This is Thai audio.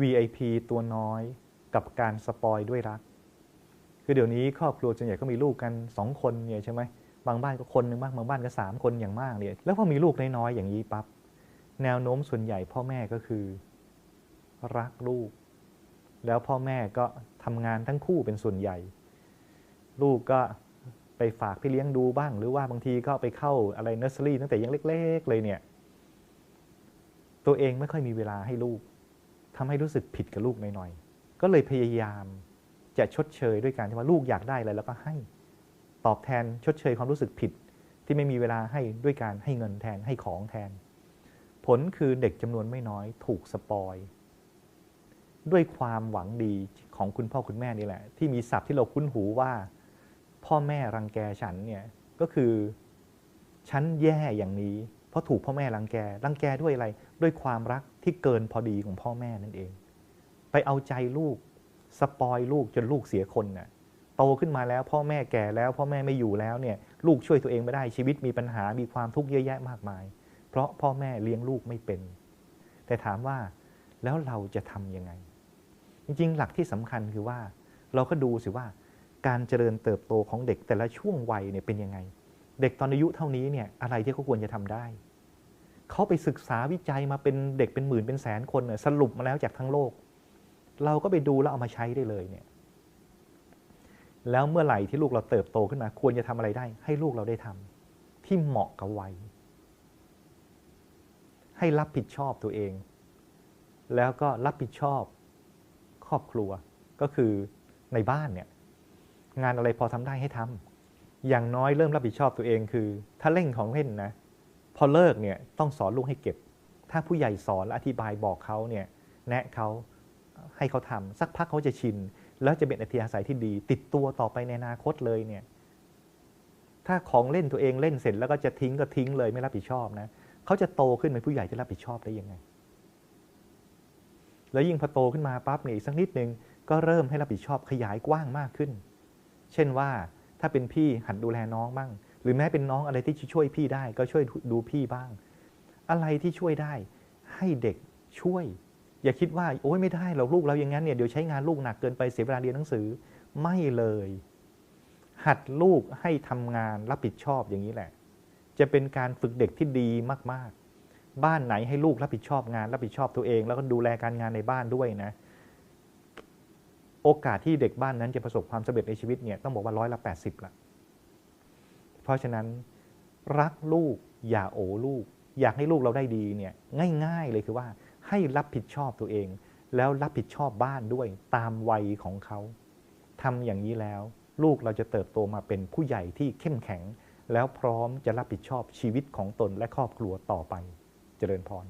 VIP ตัวน้อยกับการสปอยด้วยรัก คือเดี๋ยวนี้ครอบครัวส่วนใหญ่ก็มีลูกกันสองคนเนี่ยใช่ไหมบางบ้านก็คนนึงบ้างบางบ้านก็สามคนอย่างมากเลยแล้วพอมีลูกน้อยๆอย่างนี้ปั๊บแนวโน้มส่วนใหญ่พ่อแม่ก็คือ รักลูก แล้วพ่อแม่ก็ทำงานทั้งคู่เป็นส่วนใหญ่ ลูกก็ไปฝากพี่เลี้ยงดูบ้าง หรือว่าบางทีก็ไปเข้าอะไรเนอร์เซอรี่ตั้งแต่ยังเล็ก ๆ เลยเนี่ย ตัวเองไม่ค่อยมีเวลาให้ลูก ทำให้รู้สึกผิดกับลูกหน่อยๆ ก็เลยพยายามจะชดเชยด้วยการที่ว่าลูกอยากได้อะไรแล้วก็ให้ ตอบแทนชดเชยความรู้สึกผิดที่ไม่มีเวลาให้ด้วยการให้เงินแทนให้ของแทน ผลคือเด็กจำนวนไม่น้อยถูกสปอย ด้วยความหวังดีของคุณพ่อคุณแม่นี่แหละ ที่มีศัพท์ที่เราคุ้นหูว่า พ่อแม่รังแกฉันเนี่ยก็คือฉันแย่อย่างนี้ เพราะถูกพ่อแม่รังแก รังแกด้วยอะไร ด้วยความรักที่เกินพอดีของพ่อแม่นั่นเอง ไปเอาใจลูก สปอยลูกจนลูกเสียคนน่ะ โตขึ้นมาแล้วพ่อแม่แก่แล้วพ่อแม่ไม่อยู่แล้วเนี่ย ลูกช่วยตัวเองไม่ได้ชีวิตมีปัญหา มีความทุกข์เยอะแยะมากมาย เพราะพ่อแม่เลี้ยงลูกไม่เป็น แต่ถามว่าแล้วเราจะทำยังไง จริงๆ หลักที่สำคัญคือว่า เราก็ดูสิว่า การเจริญเติบโตของเด็กแต่ละช่วงวัยเนี่ยเป็นยังไง เด็กตอนอายุเท่านี้เนี่ยอะไรที่เขาควรจะทำได้ เขาไปศึกษาวิจัยมาเป็นเด็กเป็นหมื่นเป็นแสนคนน่สรุปมาแล้วจากทั้งโลก เราก็ไปดูแล้วเอามาใช้ได้เลยเนี่ยแล้วเมื่อไหร่ที่ลูกเราเติบโตขึ้นมา ควรจะทำอะไรได้ ให้ลูกเราได้ทำที่เหมาะกับวัย ให้รับผิดชอบตัวเอง แล้วก็รับผิดชอบครอบครัวก็คือในบ้านเนี่ยงานอะไรพอทำได้ให้ทำ อย่างน้อยเริ่มรับผิดชอบตัวเองคือ ถ้าเล่นของเล่นนะ พอเลิกเนี่ยต้องสอนลูกให้เก็บ ถ้าผู้ใหญ่สอนและอธิบายบอกเขาเนี่ยแนะเขาให้เขาทำสักพักเขาจะชิน แล้วจะเป็นอัธยาศัยที่ดี ติดตัวต่อไปในอนาคตเลยเนี่ยถ้าของเล่นตัวเองเล่นเสร็จแล้วก็จะทิ้งก็ทิ้งเลยไม่รับผิดชอบนะเขาจะโตขึ้นเป็นผู้ใหญ่จะรับผิดชอบได้ยังไง แล้วยิ่งพอโตขึ้นมาปั๊บเนี่ยอีกสักนิดนึงก็เริ่มให้รับผิดชอบขยายกว้างมากขึ้น เช่นว่า ถ้าเป็นพี่หัดดูแลน้องบ้าง หรือแม้เป็นน้องอะไรที่ช่วยพี่ได้ ก็ช่วยดูพี่บ้าง อะไรที่ช่วยได้ ให้เด็กช่วย อย่าคิดว่าโอ๊ยไม่ได้เราลูกเราอย่างนั้นเนี่ยเดี๋ยวใช้งานลูกหนักเกินไปเสียเวลาเรียนหนังสือไม่เลย หัดลูกให้ทำงานรับผิดชอบอย่างนี้แหละ จะเป็นการฝึกเด็กที่ดีมากๆ บ้านไหนให้ลูกรับผิดชอบงานรับผิดชอบตัวเอง แล้วก็ดูแลการงานในบ้านด้วยนะ โอกาสที่เด็กบ้านนั้นจะประสบความสำเร็จในชีวิตเนี่ยต้องบอกว่าร้อยละแปดสิบละเพราะฉะนั้นรักลูกอย่าโอลูก อยากให้ลูกเราได้ดีเนี่ยง่าย ๆ เลยคือว่าให้รับผิดชอบตัวเอง แล้วรับผิดชอบบ้านด้วยตามวัยของเขาทำอย่างนี้แล้ว ลูกเราจะเติบโตมาเป็นผู้ใหญ่ที่เข้มแข็ง แล้วพร้อมจะรับผิดชอบชีวิตของตนและครอบครัวต่อไป เจริญพร